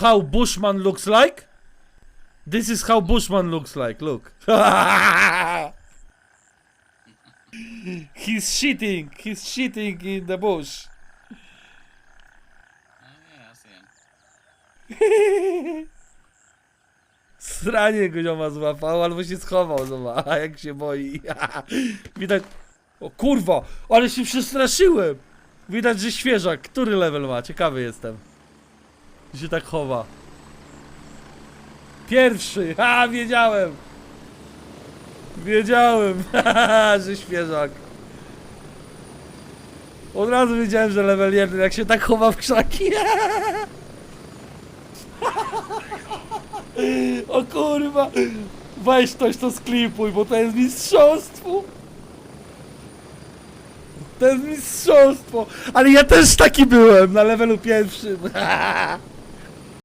how Bushman looks like? This is how Bushman looks like, look. He's shitting, he's shitting in the bush. Yeah, I see him. Sranie go zioma złapał, albo się schował, zobacz, jak się boi. Widać... O kurwa, ale się przestraszyłem. Widać, że świeżak. Który level ma? Ciekawy jestem. Gdzie się tak chowa. Pierwszy, ha, wiedziałem. Wiedziałem, że świeżak. Od razu wiedziałem, że level 1, jak się tak chowa w krzaki. O kurwa! Weź ktoś to sklipuj, bo to jest mistrzostwo! To jest mistrzostwo! Ale ja też taki byłem na levelu pierwszym!